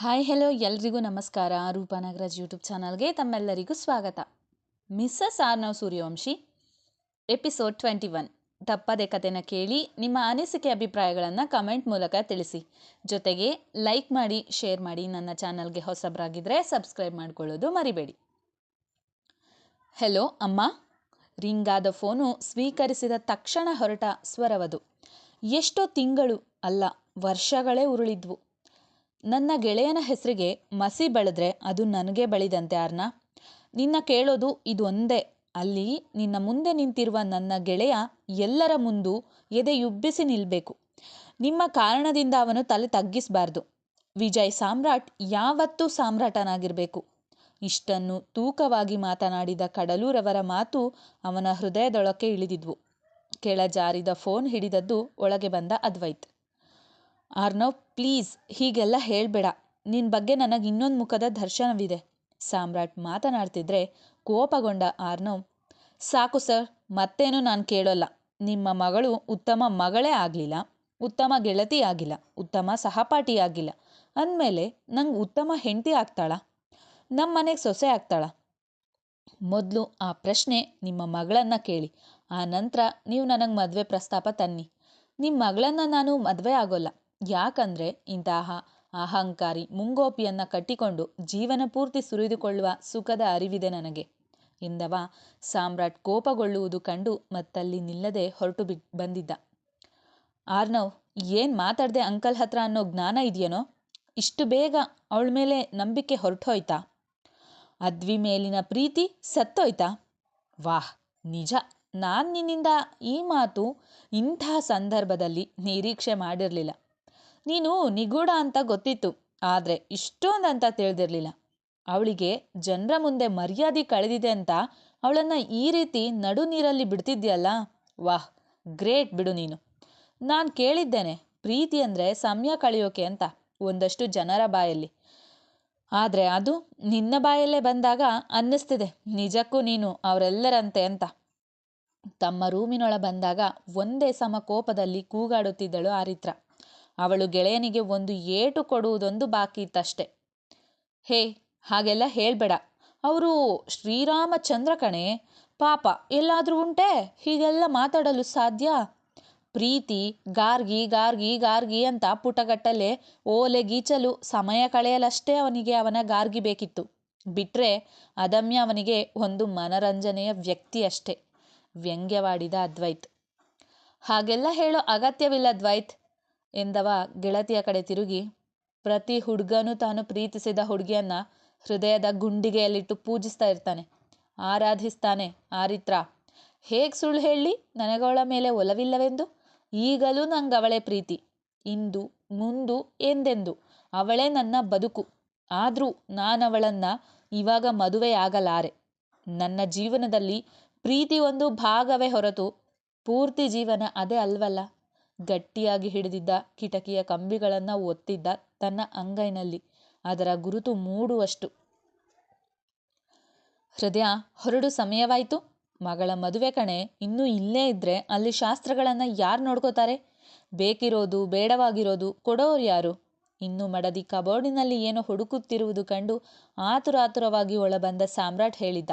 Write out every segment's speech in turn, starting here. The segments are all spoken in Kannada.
ಹಾಯ್ ಹೆಲೋ ಎಲ್ರಿಗೂ ನಮಸ್ಕಾರ. ರೂಪಾ ನಾಗರಾಜ್ ಯೂಟ್ಯೂಬ್ ಚಾನಲ್ಗೆ ತಮ್ಮೆಲ್ಲರಿಗೂ ಸ್ವಾಗತ. Mrs Arnav Suryavanshi, episode twenty one. ತಪ್ಪದೆ ಕಥೆನ ಕೇಳಿ ನಿಮ್ಮ ಅನಿಸಿಕೆ ಅಭಿಪ್ರಾಯಗಳನ್ನು ಕಮೆಂಟ್ ಮೂಲಕ ತಿಳಿಸಿ. ಜೊತೆಗೆ ಲೈಕ್ ಮಾಡಿ, ಶೇರ್ ಮಾಡಿ ನನ್ನ ಚಾನಲ್ಗೆ ಹೊಸಬರಾಗಿದ್ದರೆ ಸಬ್ಸ್ಕ್ರೈಬ್ ಮಾಡ್ಕೊಳ್ಳೋದು ಮರಿಬೇಡಿ. ಹೆಲೋ ಅಮ್ಮ. ರಿಂಗಾದ ಫೋನು ಸ್ವೀಕರಿಸಿದ ತಕ್ಷಣ ಹೊರಟ ಸ್ವರವದು. ಎಷ್ಟೋ ತಿಂಗಳು ಅಲ್ಲ, ವರ್ಷಗಳೇ ಉರುಳಿದ್ವು. ನನ್ನ ಗೆಳೆಯನ ಹೆಸರಿಗೆ ಮಸಿ ಬಳಿದ್ರೆ ಅದು ನನಗೆ ಬಳಿದಂತೆ ಅರ್ನ. ನಿನ್ನ ಕೇಳೋದು ಇದೊಂದೇ ಅಲ್ಲಿ ನಿನ್ನ ಮುಂದೆ ನಿಂತಿರುವ ನನ್ನ ಗೆಳೆಯ ಎಲ್ಲರ ಮುಂದು ಎದೆಯುಬ್ಬಿಸಿ ನಿಲ್ಲಬೇಕು ನಿಮ್ಮ ಕಾರಣದಿಂದ ಅವನು ತಲೆ ತಗ್ಗಿಸಬಾರ್ದು. ವಿಜಯ್ ಸಾಮ್ರಾಟ್ ಯಾವತ್ತೂ ಸಾಮ್ರಾಟನಾಗಿರಬೇಕು. ಇಷ್ಟನ್ನು ತೂಕವಾಗಿ ಮಾತನಾಡಿದ ಕಡಲೂರವರ ಮಾತು ಅವನ ಹೃದಯದೊಳಕ್ಕೆ ಇಳಿದಿದ್ವು. ಕೆಳಜಾರಿದ ಫೋನ್ ಹಿಡಿದದ್ದು ಒಳಗೆ ಬಂದ ಅದ್ವೈತ್. ಆರ್ನವ್ ಪ್ಲೀಸ್, ಹೀಗೆಲ್ಲ ಹೇಳಬೇಡ. ನಿನ್ನ ಬಗ್ಗೆ ನನಗೆ ಇನ್ನೊಂದು ಮುಖದ ದರ್ಶನವಿದೆ. ಸಾಮ್ರಾಟ್ ಮಾತನಾಡ್ತಿದ್ರೆ ಕೋಪಗೊಂಡ ಆರ್ನವ್ ಸಾಕು ಸರ್, ಮತ್ತೇನು ನಾನು ಕೇಳೋಲ್ಲ. ನಿಮ್ಮ ಮಗಳು ಉತ್ತಮ ಮಗಳೇ ಆಗಲಿಲ್ಲ. ಉತ್ತಮ ಗೆಳತಿ ಆಗಿಲ್ಲ. ಉತ್ತಮ ಸಹಪಾಠಿ ಆಗಿಲ್ಲ. ಅಂದಮೇಲೆ ನಂಗೆ ಉತ್ತಮ ಹೆಂಡತಿ ಆಗ್ತಾಳ? ನಮ್ಮ ಮನೆಗೆ ಸೊಸೆ ಆಗ್ತಾಳ? ಮೊದಲು ಆ ಪ್ರಶ್ನೆ ನಿಮ್ಮ ಮಗಳನ್ನು ಕೇಳಿ. ಆ ನಂತರ ನೀವು ನನಗೆ ಮದುವೆ ಪ್ರಸ್ತಾಪ ತನ್ನಿ. ನಿಮ್ಮ ಮಗಳನ್ನು ನಾನು ಮದುವೆ ಆಗೋಲ್ಲ. ಯಾಕಂದರೆ ಇಂತಹ ಅಹಂಕಾರಿ ಮುಂಗೋಪಿಯನ್ನು ಕಟ್ಟಿಕೊಂಡು ಜೀವನ ಪೂರ್ತಿ ಸುರಿದುಕೊಳ್ಳುವ ಸುಖದ ಅರಿವಿದೆ ನನಗೆ. ಎಂದವ ಸಾಮ್ರಾಟ್ ಕೋಪಗೊಳ್ಳುವುದು ಕಂಡು ಮತ್ತಲ್ಲಿ ನಿಲ್ಲದೆ ಹೊರಟು ಬಿ ಬಂದಿದ್ದ. ಆರ್ನವ್, ಏನು ಮಾತಾಡದೆ ಅಂಕಲ್ ಹತ್ರ ಅನ್ನೋ ಜ್ಞಾನ ಇದೆಯೇನೋ? ಇಷ್ಟು ಬೇಗ ಅವಳ ಮೇಲೆ ನಂಬಿಕೆ ಹೊರಟೋಯ್ತಾ? ಅದ್ವಿ ಮೇಲಿನ ಪ್ರೀತಿ ಸತ್ತೋಯ್ತಾ? ವಾಹ್, ನಿಜ. ನಾನು ನಿನ್ನಿಂದ ಈ ಮಾತು ಇಂಥ ಸಂದರ್ಭದಲ್ಲಿ ನಿರೀಕ್ಷೆ ಮಾಡಿರಲಿಲ್ಲ. ನೀನು ನಿಗೂಢ ಅಂತ ಗೊತ್ತಿತ್ತು, ಆದರೆ ಇಷ್ಟೊಂದು ಅಂತ ತಿಳಿದಿರಲಿಲ್ಲ. ಅವಳಿಗೆ ಜನರ ಮುಂದೆ ಮರ್ಯಾದೆ ಕಳೆದಿದೆ ಅಂತ ಅವಳನ್ನು ಈ ರೀತಿ ನಡು ನೀರಲ್ಲಿ ಬಿಡ್ತಿದ್ಯಲ್ಲ? ವಾಹ್, ಗ್ರೇಟ್ ಬಿಡು ನೀನು. ನಾನು ಕೇಳಿದ್ದೇನೆ, ಪ್ರೀತಿ ಅಂದರೆ ಸಮಯ ಕಳೆಯೋಕೆ ಅಂತ, ಒಂದಷ್ಟು ಜನರ ಬಾಯಲ್ಲಿ. ಆದರೆ ಅದು ನಿನ್ನ ಬಾಯಲ್ಲೇ ಬಂದಾಗ ಅನ್ನಿಸ್ತಿದೆ, ನಿಜಕ್ಕೂ ನೀನು ಅವರೆಲ್ಲರಂತೆ ಅಂತ. ತಮ್ಮ ರೂಮಿನೊಳ ಬಂದಾಗ ಒಂದೇ ಸಮ ಕೋಪದಲ್ಲಿ ಕೂಗಾಡುತ್ತಿದ್ದಳು ಆರಿತ್ರ. ಅವಳು ಗೆಳೆಯನಿಗೆ ಒಂದು ಏಟು ಕೊಡುವುದೊಂದು ಬಾಕಿ ಇತ್ತಷ್ಟೆ. ಹೇ, ಹಾಗೆಲ್ಲ ಹೇಳಬೇಡ. ಅವರು ಶ್ರೀರಾಮಚಂದ್ರ ಕಣೆ, ಪಾಪ, ಎಲ್ಲಾದರೂ ಉಂಟೆ? ಹೀಗೆಲ್ಲ ಮಾತಾಡಲು ಸಾಧ್ಯ? ಪ್ರೀತಿ, ಗಾರ್ಗಿ ಗಾರ್ಗಿ ಗಾರ್ಗಿ ಅಂತ ಪುಟಗಟ್ಟಲೆ ಓಲೆ ಗೀಚಲು ಸಮಯ ಕಳೆಯಲಷ್ಟೇ ಅವನಿಗೆ ಅವನ ಗಾರ್ಗಿ ಬೇಕಿತ್ತು. ಬಿಟ್ಟರೆ ಅದಮ್ಯ ಅವನಿಗೆ ಒಂದು ಮನರಂಜನೆಯ ವ್ಯಕ್ತಿ ಅಷ್ಟೇ ವ್ಯಂಗ್ಯವಾಡಿದ ಅದ್ವೈತ್. ಹಾಗೆಲ್ಲ ಹೇಳೋ ಅಗತ್ಯವಿಲ್ಲ ದ್ವೈತ್ ಎಂದವ ಗೆಳತಿಯ ಕಡೆ ತಿರುಗಿ, ಪ್ರತಿ ಹುಡುಗನೂ ತಾನು ಪ್ರೀತಿಸಿದ ಹುಡುಗಿಯನ್ನ ಹೃದಯದ ಗುಂಡಿಗೆಯಲ್ಲಿಟ್ಟು ಪೂಜಿಸ್ತಾ ಇರ್ತಾನೆ. ಆರಾಧಿಸ್ತಾನೆ, ಆರಿತ್ರ. ಹೇಗೆ ಸುಳ್ಳು ಹೇಳಿ? ನನಗವಳ ಮೇಲೆ ಒಲವಿಲ್ಲವೆಂದು? ಈಗಲೂ ನಂಗೆ ಅವಳೇ ಪ್ರೀತಿ. ಇಂದು, ಮುಂದು ಎಂದೆಂದು? ಅವಳೇ ನನ್ನ ಬದುಕು. ಆದರೂ ನಾನವಳನ್ನು ಇವಾಗ ಮದುವೆಯಾಗಲಾರೆ. ನನ್ನ ಜೀವನದಲ್ಲಿ ಪ್ರೀತಿ ಒಂದು ಭಾಗವೇ ಹೊರತು ಪೂರ್ತಿ ಜೀವನ ಅದೇ ಅಲ್ವಲ್ಲ? ಗಟ್ಟಿಯಾಗಿ ಹಿಡಿದಿದ್ದ ಕಿಟಕಿಯ ಕಂಬಿಗಳನ್ನು ಒತ್ತಿದ್ದ ತನ್ನ ಅಂಗೈನಲ್ಲಿ. ಅದರ ಗುರುತು ಮೂಡುವಷ್ಟು. ಹೃದಯ, ಹೊರಡು ಸಮಯವಾಯಿತು. ಮಗಳ ಮದುವೆ ಕಣೆ, ಇನ್ನೂ ಇಲ್ಲೇ ಇದ್ದರೆ ಅಲ್ಲಿ ಶಾಸ್ತ್ರಗಳನ್ನು ಯಾರು ನೋಡ್ಕೋತಾರೆ? ಬೇಕಿರೋದು, ಬೇಡವಾಗಿರೋದು ಕೊಡೋರು ಯಾರು? ಇನ್ನು ಮಡದಿ ಕಬೋರ್ಡಿನಲ್ಲಿ ಏನೋ ಹುಡುಕುತ್ತಿರುವುದು ಕಂಡು ಆತುರಾತುರವಾಗಿ ಒಳಬಂದ ಸಾಮ್ರಾಟ್ ಹೇಳಿದ್ದ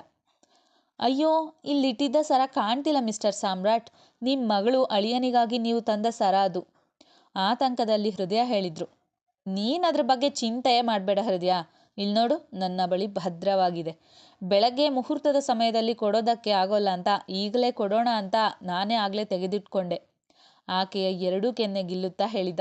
ಅಯ್ಯೋ, ಇಲ್ಲಿಟ್ಟಿದ್ದ ಸರ ಕಾಣ್ತಿಲ್ಲ ಮಿಸ್ಟರ್ ಸಾಮ್ರಾಟ್. ನಿಮ್ಮ ಮಗಳು ಅಳಿಯನಿಗಾಗಿ ನೀವು ತಂದ ಸರ ಅದು. ಆತಂಕದಲ್ಲಿ ಹೃದಯ ಹೇಳಿದ್ರು. ನೀನು ಅದ್ರ ಬಗ್ಗೆ ಚಿಂತೆ ಮಾಡಬೇಡ ಹೃದಯ. ಇಲ್ಲಿ ನೋಡು, ನನ್ನ ಬಳಿ ಭದ್ರವಾಗಿದೆ. ಬೆಳಗ್ಗೆ ಮುಹೂರ್ತದ ಸಮಯದಲ್ಲಿ ಕೊಡೋದಕ್ಕೆ ಆಗೋಲ್ಲ ಅಂತ, ಈಗಲೇ ಕೊಡೋಣ ಅಂತ ನಾನೇ ಆಗಲೇ ತೆಗೆದಿಟ್ಕೊಂಡೆ. ಆಕೆಯ ಎರಡೂ ಕೆನ್ನೆ ಗಿಲ್ಲುತ್ತಾ ಹೇಳಿದ್ದ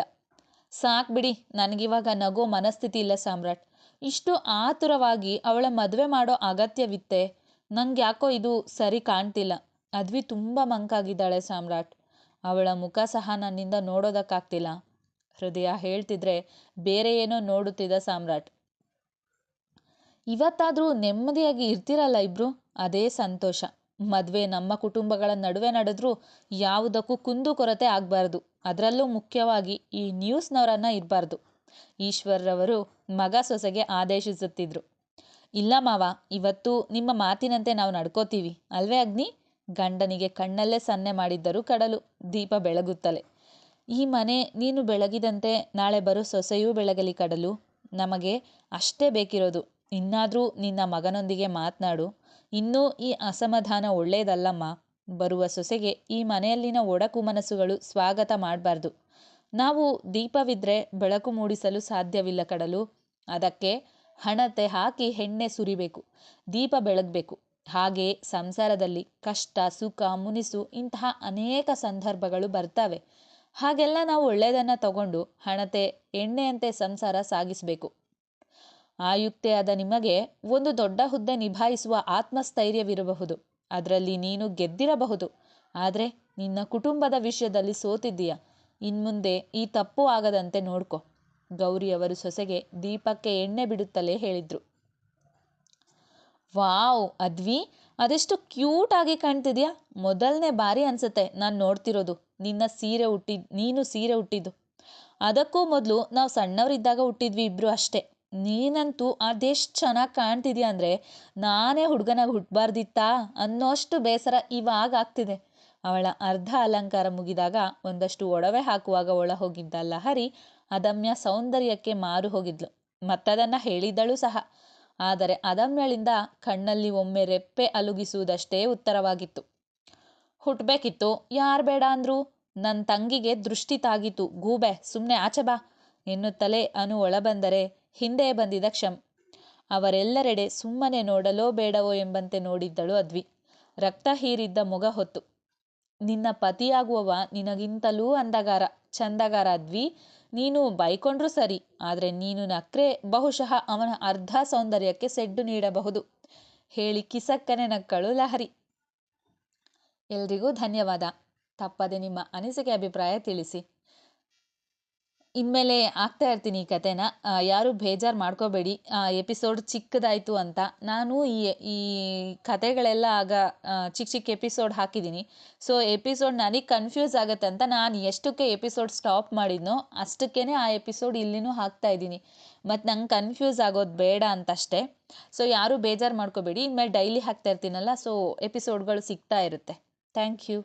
ಸಾಕ್ ಬಿಡಿ, ನನಗಿವಾಗ ನಗೋ ಮನಸ್ಥಿತಿ ಇಲ್ಲ ಸಾಮ್ರಾಟ್. ಇಷ್ಟು ಆತುರವಾಗಿ ಅವಳ ಮದುವೆ ಮಾಡೋ ಅಗತ್ಯವಿತ್ತೆ? ನಂಗೆ ಯಾಕೋ ಇದು ಸರಿ ಕಾಣ್ತಿಲ್ಲ. ಅದ್ವಿ ತುಂಬ ಮಂಕಾಗಿದ್ದಾಳೆ ಸಾಮ್ರಾಟ್. ಅವಳ ಮುಖ ಸಹ ನನ್ನಿಂದ ನೋಡೋದಕ್ಕಾಗ್ತಿಲ್ಲ. ಹೃದಯ ಹೇಳ್ತಿದ್ರೆ ಬೇರೆ ಏನೋ ನೋಡುತ್ತಿದ್ದ ಸಾಮ್ರಾಟ್. ಇವತ್ತಾದರೂ ನೆಮ್ಮದಿಯಾಗಿ ಇರ್ತಿರಲ್ಲ ಇಬ್ರು? ಅದೇ ಸಂತೋಷ. ಮದುವೆ ನಮ್ಮ ಕುಟುಂಬಗಳ ನಡುವೆ ನಡೆದ್ರೂ ಯಾವುದಕ್ಕೂ ಕುಂದು ಕೊರತೆ ಆಗಬಾರ್ದು. ಅದರಲ್ಲೂ ಮುಖ್ಯವಾಗಿ ಈ ನ್ಯೂಸ್ನವರನ್ನ ಇರಬಾರ್ದು. ಈಶ್ವರ್ರವರು ಮಗ ಸೊಸೆಗೆ ಆದೇಶಿಸುತ್ತಿದ್ರು. ಇಲ್ಲ ಮಾವ, ಇವತ್ತು ನಿಮ್ಮ ಮಾತಿನಂತೆ ನಾವು ನಡ್ಕೋತೀವಿ. ಅಲ್ವೇ ಅಗ್ನಿ? ಗಂಡನಿಗೆ ಕಣ್ಣಲ್ಲೇ ಸನ್ನೆ ಮಾಡಿದ್ದರು ಕಡಲು, ದೀಪ ಬೆಳಗುತ್ತಲೇ. ಈ ಮನೆ ನೀನು ಬೆಳಗಿದಂತೆ ನಾಳೆ ಬರೋ ಸೊಸೆಯೂ ಬೆಳಗಲಿ ಕಡಲು. ನಮಗೆ ಅಷ್ಟೇ ಬೇಕಿರೋದು. ಇನ್ನಾದರೂ ನಿನ್ನ ಮಗನೊಂದಿಗೆ ಮಾತನಾಡು. ಇನ್ನೂ ಈ ಅಸಮಾಧಾನ ಒಳ್ಳೆಯದಲ್ಲಮ್ಮ ಬರುವ ಸೊಸೆಗೆ ಈ ಮನೆಯಲ್ಲಿನ ಒಡಕು ಮನಸ್ಸುಗಳು ಸ್ವಾಗತ ಮಾಡಬಾರ್ದು. ನಾವು ದೀಪವಿದ್ರೆ ಬೆಳಕು ಮೂಡಿಸಲು ಸಾಧ್ಯವಿಲ್ಲ ಕಡಲು. ಅದಕ್ಕೆ ಹಣತೆ ಹಾಕಿ ಎಣ್ಣೆ ಸುರಿಬೇಕು, ದೀಪ ಬೆಳಗಬೇಕು. ಹಾಗೆ ಸಂಸಾರದಲ್ಲಿ ಕಷ್ಟ, ಸುಖ, ಮುನಿಸು ಇಂತಹ ಅನೇಕ ಸಂದರ್ಭಗಳು ಬರ್ತವೆ. ಹಾಗೆಲ್ಲ ನಾವು ಒಳ್ಳೆಯದನ್ನು ತಗೊಂಡು ಹಣತೆ, ಎಣ್ಣೆಯಂತೆ ಸಂಸಾರ ಸಾಗಿಸಬೇಕು. ಆಯುಕ್ತೆಯಾದ ನಿಮಗೆ ಒಂದು ದೊಡ್ಡ ಹುದ್ದೆ ನಿಭಾಯಿಸುವ ಆತ್ಮಸ್ಥೈರ್ಯವಿರಬಹುದು. ಅದರಲ್ಲಿ ನೀನು ಗೆದ್ದಿರಬಹುದು. ಆದರೆ ನಿನ್ನ ಕುಟುಂಬದ ವಿಷಯದಲ್ಲಿ ಸೋತಿದ್ದೀಯ. ಇನ್ಮುಂದೆ ಈ ತಪ್ಪು ಆಗದಂತೆ ನೋಡ್ಕೊ. ಗೌರಿಯವರು ಸೊಸೆಗೆ ದೀಪಕ್ಕೆ ಎಣ್ಣೆ ಬಿಡುತ್ತಲೇ ಹೇಳಿದ್ರು. ವಾವ್, ಅದ್ವಿ! ಅದೆಷ್ಟು ಕ್ಯೂಟ್ ಆಗಿ ಕಾಣ್ತಿದ್ಯಾ? ಮೊದಲನೇ ಬಾರಿ ಅನ್ಸುತ್ತೆ ನಾನು ನೋಡ್ತಿರೋದು. ನಿನ್ನ ಸೀರೆ ಹುಟ್ಟಿದ್ ನೀನು ಸೀರೆ ಹುಟ್ಟಿದ್ದು ಅದಕ್ಕೂ ಮೊದಲು ನಾವು ಸಣ್ಣವರಿದ್ದಾಗ ಹುಟ್ಟಿದ್ವಿ ಇಬ್ರು ಅಷ್ಟೇ. ನೀನಂತೂ ಅದೆಷ್ಟು ಚೆನ್ನಾಗಿ ಕಾಣ್ತಿದ್ಯಾ ಅಂದರೆ ನಾನೇ ಹುಡುಗನಾಗಿ ಹುಟ್ಟಬಾರ್ದಿತ್ತಾ ಅನ್ನೋಷ್ಟು ಬೇಸರ ಇವಾಗ ಆಗ್ತಿದೆ. ಅವಳ ಅರ್ಧ ಅಲಂಕಾರ ಮುಗಿದಾಗ ಒಂದಷ್ಟು ಒಡವೆ ಹಾಕುವಾಗ ಒಳ ಹೋಗಿದ್ದ ಲಹರಿ ಅದಮ್ಯ ಸೌಂದರ್ಯಕ್ಕೆ ಮಾರು ಹೋಗಿದ್ಲು. ಮತ್ತದನ್ನ ಹೇಳಿದ್ದಳು ಸಹ. ಆದರೆ ಅದಮ್ಯಳಿಂದ ಕಣ್ಣಲ್ಲಿ ಒಮ್ಮೆ ರೆಪ್ಪೆ ಅಲುಗಿಸುವುದಷ್ಟೇ ಉತ್ತರವಾಗಿತ್ತು. ಹುಟ್ಟಬೇಕಿತ್ತು ಯಾರು ಬೇಡ ಅಂದ್ರು? ನನ್ನ ತಂಗಿಗೆ ದೃಷ್ಟಿ ತಾಗಿತು. ಗೂಬೆ ಸುಮ್ಮನೆ ಆಚೆ ಬಾ. ಎನ್ನುತ್ತಲೇ ಅನು ಒಳಬಂದರೆ ಹಿಂದೆ ಬಂದಿದ್ದ ಕ್ಷಮ್. ಅವರೆಲ್ಲರೆಡೆ ಸುಮ್ಮನೆ ನೋಡಲೋ ಬೇಡವೋ ಎಂಬಂತೆ ನೋಡಿದ್ದಳು ಅದ್ವಿ. ರಕ್ತ ಹೀರಿದ್ದ ಮೊಗ ಹೊತ್ತು. ನಿನ್ನ ಪತಿಯಾಗುವವ ನಿನಗಿಂತಲೂ ಅಂದಗಾರ ಚಂದಗಾರ ಅದ್ವಿ. ನೀನು ಬೈಕೊಂಡ್ರೂ ಸರಿ, ಆದರೆ ನೀನು ನಕ್ರೆ ಬಹುಶಃ ಅವನ ಅರ್ಧ ಸೌಂದರ್ಯಕ್ಕೆ ಸೆಡ್ಡು ನೀಡಬಹುದು. ಹೇಳಿ ಕಿಸಕ್ಕನೆ ನಕ್ಕಳು ಲಹರಿ. ಎಲ್ರಿಗೂ ಧನ್ಯವಾದ. ತಪ್ಪದೆ ನಿಮ್ಮ ಅನಿಸಿಕೆ ಅಭಿಪ್ರಾಯ ತಿಳಿಸಿ. ಇನ್ಮೇಲೆ ಆಗ್ತಾ ಇರ್ತೀನಿ ಈ ಕತೆನ. ಯಾರು ಬೇಜಾರು ಮಾಡ್ಕೋಬೇಡಿ. ಎಪಿಸೋಡ್ ಚಿಕ್ಕದಾಯಿತು ಅಂತ. ನಾನು ಈ ಈ ಕತೆಗಳೆಲ್ಲ ಆಗ ಚಿಕ್ಕ ಚಿಕ್ಕ ಎಪಿಸೋಡ್ ಹಾಕಿದ್ದೀನಿ. ಸೊ ಎಪಿಸೋಡ್ ನನಗೆ ಕನ್ಫ್ಯೂಸ್ ಆಗುತ್ತೆ ಅಂತ ನಾನು ಎಷ್ಟಕ್ಕೆ ಎಪಿಸೋಡ್ ಸ್ಟಾಪ್ ಮಾಡಿದ್ನೋ ಅಷ್ಟಕ್ಕೇ ಆ ಎಪಿಸೋಡ್ ಇಲ್ಲಿನೂ ಹಾಕ್ತಾ ಇದ್ದೀನಿ. ಮತ್ತು ನಂಗೆ ಕನ್ಫ್ಯೂಸ್ ಆಗೋದು ಬೇಡ ಅಂತಷ್ಟೇ. ಸೊ ಯಾರೂ ಬೇಜಾರು ಮಾಡ್ಕೋಬೇಡಿ. ಇನ್ಮೇಲೆ ಡೈಲಿ ಹಾಕ್ತಾ ಇರ್ತೀನಲ್ಲ ಸೊ ಎಪಿಸೋಡ್ಗಳು ಸಿಗ್ತಾ ಇರುತ್ತೆ. Thank you